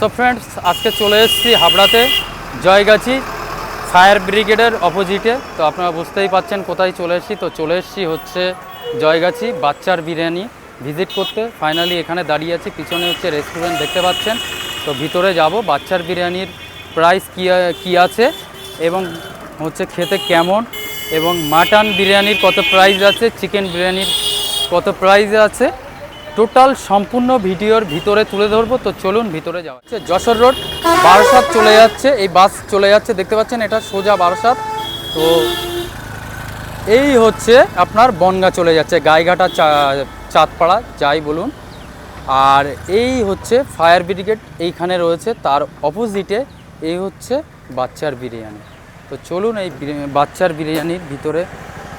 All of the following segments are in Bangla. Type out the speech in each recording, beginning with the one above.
সো ফ্রেন্ডস, আজকে চলে এসেছি হাবড়াতে, জয়গাছি, ফায়ার ব্রিগেডের অপোজিটে তো আপনারা বুঝতেই পাচ্ছেন কোথায় চলে এসেছি। তো চলে এসেছি হচ্ছে জয়গাছি, বাচ্চার বিরিয়ানি ভিজিট করতে। ফাইনালি এখানে দাঁড়িয়ে আছি। পিছনে হচ্ছে রেস্টুরেন্ট দেখতে পাচ্ছেন। তো ভিতরে যাব। বাচ্চার বিরিয়ানির প্রাইস কী কী আছে এবং হচ্ছে খেতে কেমন এবং মাটন বিরিয়ানির কত প্রাইস আছে চিকেন বিরিয়ানির কত প্রাইস আছে। টোটাল সম্পূর্ণ ভিডিওর ভিতরে তুলে ধরবো। তো চলুন ভিতরে যাওয়া হচ্ছে যশোর রোড, বারাসাত চলে যাচ্ছে। এই বাস চলে যাচ্ছে। দেখতে পাচ্ছেন, এটা সোজা বারাসাত। তো এই হচ্ছে আপনার বনগা চলে যাচ্ছে, গাইঘাটা চাঁদপাড়া, যাই বলুন। আর এই হচ্ছে ফায়ার ব্রিগেড, এইখানে রয়েছে। তার অপোজিটে এই হচ্ছে বাচ্চার বিরিয়ানি। তো চলুন এই বাচ্চার বিরিয়ানির ভিতরে,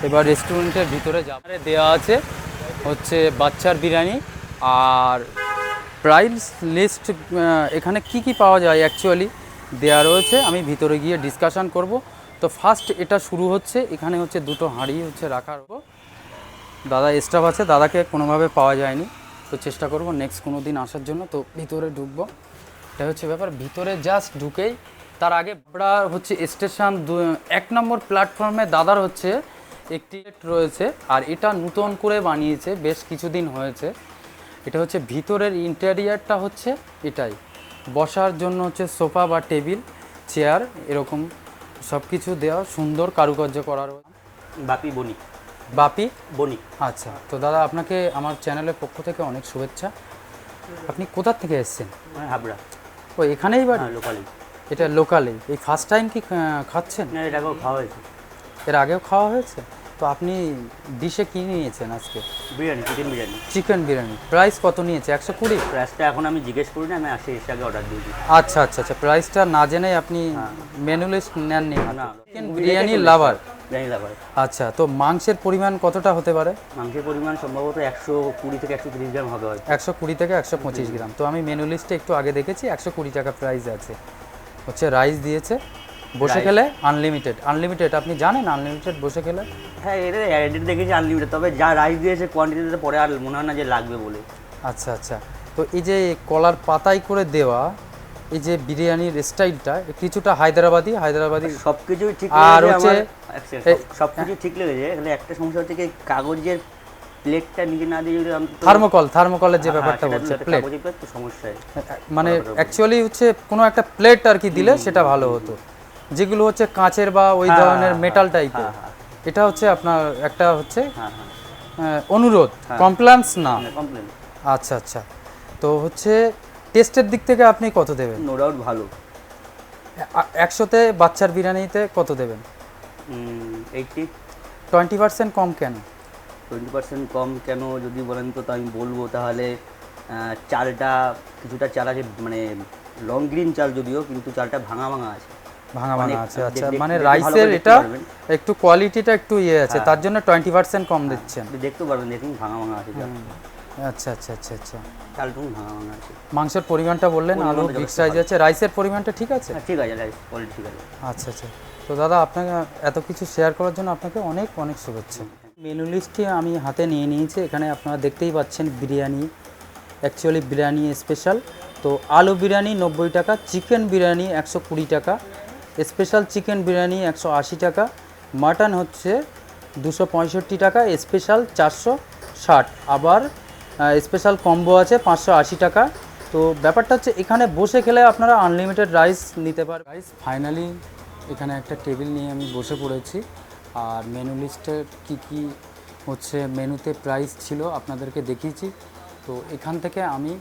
এবার রেস্টুরেন্টের ভিতরে যাবে দেওয়া আছে হচ্ছে বাচ্চার বিরিয়ানি। আর প্রাইস লিস্ট এখানে কি কি পাওয়া যায় অ্যাকচুয়ালি দেওয়া রয়েছে, আমি ভিতরে গিয়ে ডিসকাশন করব। তো ফার্স্ট এটা শুরু হচ্ছে, এখানে হচ্ছে দুটো হাঁড়ি হচ্ছে রাখার দাদা স্টাফ আছে, দাদাকে কোনোভাবে পাওয়া যায়নি। তো চেষ্টা করব নেক্সট কোনো দিন আসার জন্য। তো ভিতরে ঢুকবো। এটা হচ্ছে ব্যাপার, ভিতরে জাস্ট ঢুকেই, তার আগে আমরা হচ্ছে স্টেশন এক নম্বর প্ল্যাটফর্মে দাদার হচ্ছে, একটি রয়েছে, আর এটা নতুন করে বানিয়েছে, বেশ কিছুদিন হয়েছে। এটা হচ্ছে ভিতরের ইন্টেরিয়ারটা হচ্ছে এটাই। বসার জন্য হচ্ছে সোফা বা টেবিল চেয়ার এরকম সব কিছু দেওয়া সুন্দর কারুকার্য করা রয়েছে। বাপি বনি বাপি? বনি আচ্ছা তো দাদা আপনাকে আমার চ্যানেলের পক্ষ থেকে অনেক শুভেচ্ছা। আপনি কোথার থেকে এসেছেন? মানে হাবড়া। ও এখানেই বাড়ি হ্যাঁ লোকালি এটা লোকালে এই ফার্স্ট টাইম কি খাচ্ছেন? না এটাকেও খাওয়া হয়েছে। এর আগেও খাওয়া হয়েছে? তো আপনি ডিশে কি নিয়েছেন আজকে? Biryani chicken biryani. Chicken biryani. Price কত নিয়েছে? একশো কুড়ি? প্রাইসটা এখন আমি জিজ্ঞেস করি না আমি আসে এসে আগে অর্ডার দিয়েছি আচ্ছা আচ্ছা আচ্ছা। প্রাইসটা না জেনেই আপনি মেনু লিস্ট নেননি। না chicken biryani lover biryani lover আচ্ছা তো মাংসের পরিমাণ কতটা হতে পারে? মাংসের পরিমাণ সম্ভবত একশো কুড়ি থেকে একশো তিরিশ গ্রাম হবে হয়তো। একশো কুড়ি থেকে একশো পঁচিশ গ্রাম। তো আমি মেনু লিস্টে একটু আগে দেখেছি একশো কুড়ি টাকা প্রাইস আছে। হচ্ছে রাইস দিয়েছে বসে খেলে আনলিমিটেড আনলিমিটেড আপনি জানেন আনলিমিটেড বসে খেলে? হ্যাঁ এটা এডিট দেখেছি আনলিমিটেড তবে যা রাইস দিয়েছে কোয়ান্টিটিতে পরে আর মনে হয় না যে লাগবে বলে। আচ্ছা আচ্ছা। তো এই যে কলার পাতাই করে দেওয়া এই যে বিরিয়ানির স্টাইলটা কিছুটা হায়দ্রাবাদি হায়দ্রাবাদি সব কিছুই ঠিক আর হচ্ছে- আমার সব- সব কিছু ঠিক লেগেছে এখানে একটা সমস্যা হচ্ছে কি কাগজের প্লেটটা নিচে না দিয়ে যদি আমি থার্মোকল থার্মোকলের যে হ্যাঁ, ব্যাপারটা সেটা বলছে প্লেট সমস্যায় মানে অ্যাকচুয়ালি হচ্ছে কোনো একটা প্লেট আর কি দিলে সেটা ভালো হতো। যেগুলো হচ্ছে কাঁচের বা ওই হ্যাঁ, ধরনের হ্যাঁ, মেটাল টাইপের হ্যাঁ, হ্যাঁ। এটা হচ্ছে আপনার একটা হচ্ছে হ্যাঁ হ্যাঁ। অনুরোধ কমপ্লেন্স না। আচ্ছা আচ্ছা। তো হচ্ছে টেস্টের দিক থেকে আপনি কত দেবেন? নো ডাউট ভালো। একশোতে বাচ্চার বিরিয়ানিতে কত দেবেন? এইটটি টোয়েন্টি পার্সেন্ট কম কেন? টোয়েন্টি পার্সেন্ট কম কেন যদি বলেন তো তা আমি বলব তাহলে চালটা কিছুটা চাল আছে মানে লং গ্রিন চাল যদিও কিন্তু চালটা ভাঙা ভাঙা আছে। ভাঙা মানে ভাঙা আছে আচ্ছা মানে রাইসের এটা একটু কোয়ালিটিটা একটু ইয়ে আছে হ্যাঁ। তার জন্য টোয়েন্টি পার্সেন্ট কম দিচ্ছেন। দেখতে পারবেন দেখুন ভাঙা ভাঙা আছে আচ্ছা আচ্ছা আচ্ছা আচ্ছা। চালটুকু ভাঙা ভাঙা আছে। মাংসের পরিমাণটা বললেন আলু বিগ সাইজ আছে রাইসের পরিমাণটা ঠিক আছে? হ্যাঁ ঠিক আছে রাইস কোয়ালিটি ঠিক আছে। আচ্ছা আচ্ছা। তো দাদা আপনাকে এত কিছু শেয়ার করার জন্য আপনাকে অনেক অনেক শুভেচ্ছা। মেনু লিস্টটি আমি হাতে নিয়ে নিয়েছি এখানে আপনারা দেখতেই পাচ্ছেন বিরিয়ানি অ্যাকচুয়ালি বিরিয়ানি স্পেশাল তো আলু বিরিয়ানি নব্বই টাকা চিকেন বিরিয়ানি একশো কুড়ি টাকা স্পেশাল চিকেন বিরিয়ানি একশো আশি টাকা, মাটন হচ্ছে দুশো পঁয়ষট্টি টাকা, স্পেশাল চারশো ষাট। আবার স্পেশাল কম্বো আছে পাঁচশো আশি টাকা। তো ব্যাপারটা হচ্ছে এখানে বসে খেলে আপনারা আনলিমিটেড রাইস নিতে পারেন রাইস ফাইনালি এখানে একটা টেবিল নিয়ে আমি বসে পড়েছি। আর মেনু লিস্টের কি কি হচ্ছে মেনুতে প্রাইস ছিল আপনাদেরকে দেখিয়েছি। তো এখান থেকে আমি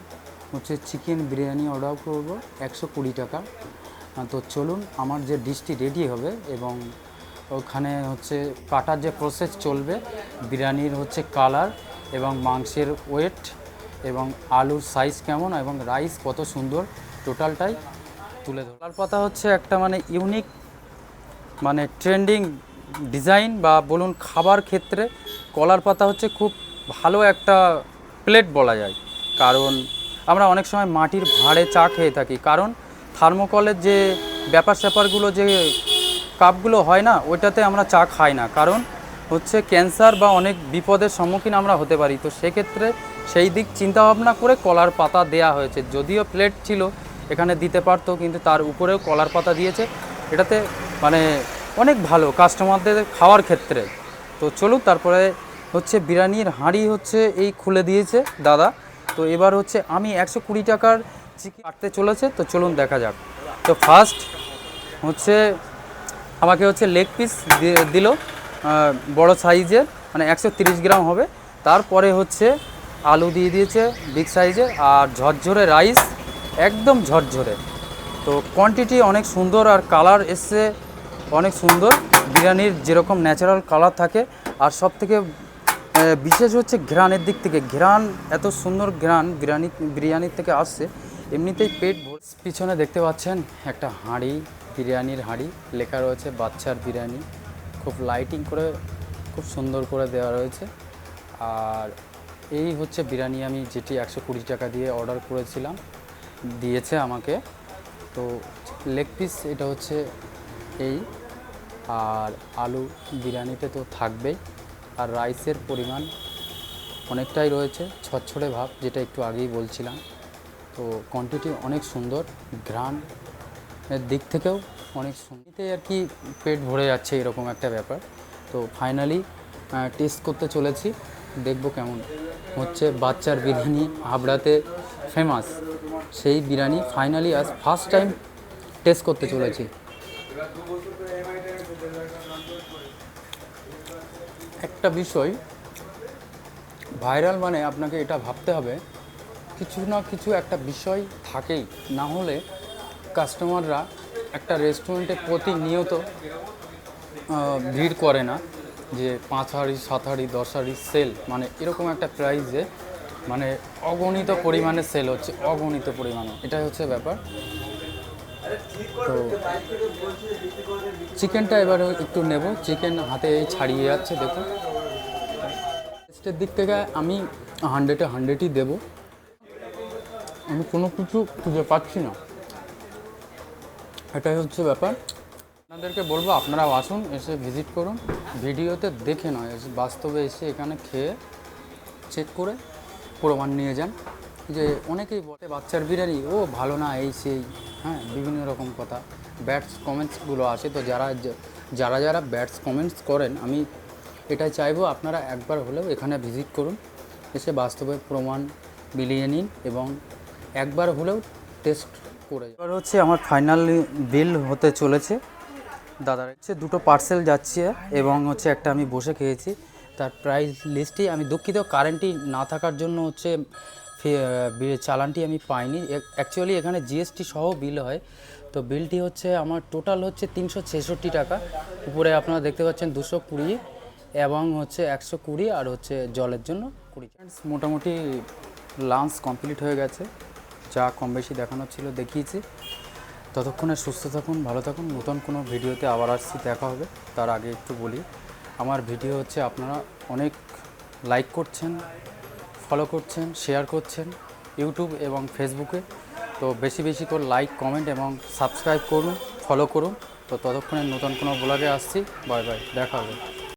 হচ্ছে চিকেন বিরিয়ানি অর্ডার করব, একশো কুড়ি টাকা। তো চলুন, আমার যে ডিশটি রেডি হবে এবং ওখানে হচ্ছে কাটার যে প্রসেস চলবে, বিরিয়ানির হচ্ছে কালার এবং মাংসের ওয়েট এবং আলুর সাইজ কেমন এবং রাইস কত সুন্দর টোটালটাই তুলে ধর কলার পাতা হচ্ছে একটা মানে ইউনিক মানে ট্রেন্ডিং ডিজাইন বা বলুন খাবার ক্ষেত্রে কলার পাতা হচ্ছে খুব ভালো একটা প্লেট বলা যায়। কারণ আমরা অনেক সময় মাটির ভাঁড়ে চা খেয়ে থাকি। কারণ থার্মোকলের যে ব্যাপার স্যাপারগুলো যে কাপগুলো হয় না, ওইটাতে আমরা চা খাই না। কারণ হচ্ছে ক্যান্সার বা অনেক বিপদের সম্মুখীন আমরা হতে পারি। তো সেক্ষেত্রে সেই দিক চিন্তা ভাবনা করে কলার পাতা দেয়া হয়েছে। যদিও প্লেট ছিল, এখানে দিতে পারতো, কিন্তু তার উপরেও কলার পাতা দিয়েছে। এটাতে মানে অনেক ভালো কাস্টমারদের খাওয়ার ক্ষেত্রে। তো চলুন তারপরে হচ্ছে বিরিয়ানির হাঁড়ি হচ্ছে এই খুলে দিয়েছে দাদা। তো এবার হচ্ছে আমি একশো কুড়ি টাকার কাটতে চলেছে? তো চলুন দেখা যাক। তো ফার্স্ট হচ্ছে, আমাকে হচ্ছে লেগ পিস দিল বড় সাইজের মানে একশো গ্রাম হবে। তারপরে হচ্ছে আলু দিয়ে দিয়েছে বিগ সাইজের আর ঝরঝরে রাইস একদম ঝরঝরে। তো কোয়ান্টিটি অনেক সুন্দর আর কালার এসছে, অনেক সুন্দর। বিরিয়ানির যেরকম ন্যাচারাল কালার থাকে, আর সব থেকে বিশেষ হচ্ছে ঘ্রাণের দিক থেকে। ঘ্রাণ, এত সুন্দর ঘ্রাণ, বিরিয়ানি, বিরিয়ানির থেকে আসছে। এমনিতেই পেট পিছনে দেখতে পাচ্ছেন একটা হাঁড়ি, বিরিয়ানির হাঁড়ি। লেখা রয়েছে বাচ্চার বিরিয়ানি। খুব লাইটিং করে, খুব সুন্দর করে দেওয়া রয়েছে। আর এই হচ্ছে বিরিয়ানি আমি যেটি একশো কুড়ি টাকা দিয়ে অর্ডার করেছিলাম। দিয়েছে আমাকে। তো লেগ পিস এটা হচ্ছে এই। আর আলু বিরিয়ানিতে তো থাকবেই। আর রাইসের পরিমাণ অনেকটাই রয়েছে। ছচ্ছড়ে ভাব, যেটা একটু আগেই বলছিলাম। তো কোয়ান্টিটি অনেক সুন্দর, ঘ্রাণ দিক থেকেও অনেক সুন্দর আর কি পেট ভরে যাচ্ছে এরকম একটা ব্যাপার। তো ফাইনালি টেস্ট করতে চলেছি, দেখব কেমন হচ্ছে। বাচ্চার বিরিয়ানি হাবড়াতে ফেমাস সেই বিরিয়ানি ফাইনালি আজ ফার্স্ট টাইম টেস্ট করতে চলেছি। একটা বিষয় ভাইরাল মানে আপনাকে এটা ভাবতে হবে কিছু না কিছু একটা বিষয় থাকেই। না হলে কাস্টমাররা একটা রেস্টুরেন্টে প্রতিনিয়ত ভিড় করে না যে পাঁচ হাঁড়ি সাত হাড়ি দশ হাড়ি সেল। মানে এরকম একটা প্রাইসে মানে অগণিত পরিমাণে সেল হচ্ছে, অগণিত পরিমাণে। এটাই হচ্ছে ব্যাপার। তো চিকেনটা এবার একটু নেব। চিকেন হাতে ছাড়িয়ে যাচ্ছে, দেখুন। টেস্টের দিক থেকে আমি হান্ড্রেডে হান্ড্রেডই দেবো। আমি কোনো কিছু খুঁজে পাচ্ছি না। এটাই হচ্ছে ব্যাপার। আপনাদেরকে বলব, আপনারাও আসুন, এসে ভিজিট করুন। ভিডিওতে দেখে নয়, এসে বাস্তবে এসে এখানে খেয়ে চেক করে প্রমাণ নিয়ে যান। যে অনেকেই বলে, বাচ্চার বিরিয়ানি, ও ভালো না, এই সেই হ্যাঁ বিভিন্ন রকম কথা। ব্যাটস কমেন্টসগুলো আসে, তো যারা যারা যারা ব্যাটস কমেন্টস করেন, আমি এটাই চাইব, আপনারা একবার হলেও এখানে ভিজিট করুন, এসে বাস্তবে প্রমাণ মিলিয়ে নিন এবং একবার হলেও টেস্ট করে এবার হচ্ছে আমার ফাইনাল বিল হতে চলেছে। দাদার হচ্ছে দুটো পার্সেল যাচ্ছে এবং হচ্ছে একটা আমি বসে খেয়েছি। তার প্রাইস লিস্টটি আমি দুঃখিত কারেন্টটি না থাকার জন্য হচ্ছে চালানটি আমি পাইনি। অ্যাকচুয়ালি এখানে জিএসটি সহ বিল হয়। তো বিলটি হচ্ছে আমার টোটাল হচ্ছে তিনশো ছেষট্টি টাকা। উপরে আপনারা দেখতে পাচ্ছেন দুশো কুড়ি এবং হচ্ছে একশো কুড়ি আর হচ্ছে জলের জন্য কুড়ি। মোটামুটি লাঞ্চ কমপ্লিট হয়ে গেছে। যা কম বেশি দেখানোর ছিল দেখিয়েছি। ততক্ষণে সুস্থ থাকুন, ভালো থাকুন। নতুন কোনো ভিডিওতে আবার আসছি, দেখা হবে। তার আগে একটু বলি, আমার ভিডিও হচ্ছে আপনারা অনেক লাইক করছেন, ফলো করছেন, শেয়ার করছেন ইউটিউব এবং ফেসবুকে। তো বেশি বেশি করে লাইক, কমেন্ট এবং সাবস্ক্রাইব করুন, ফলো করুন। তো ততক্ষণে নতুন কোনো ব্লগে আসছি। বাই বাই, দেখা হবে।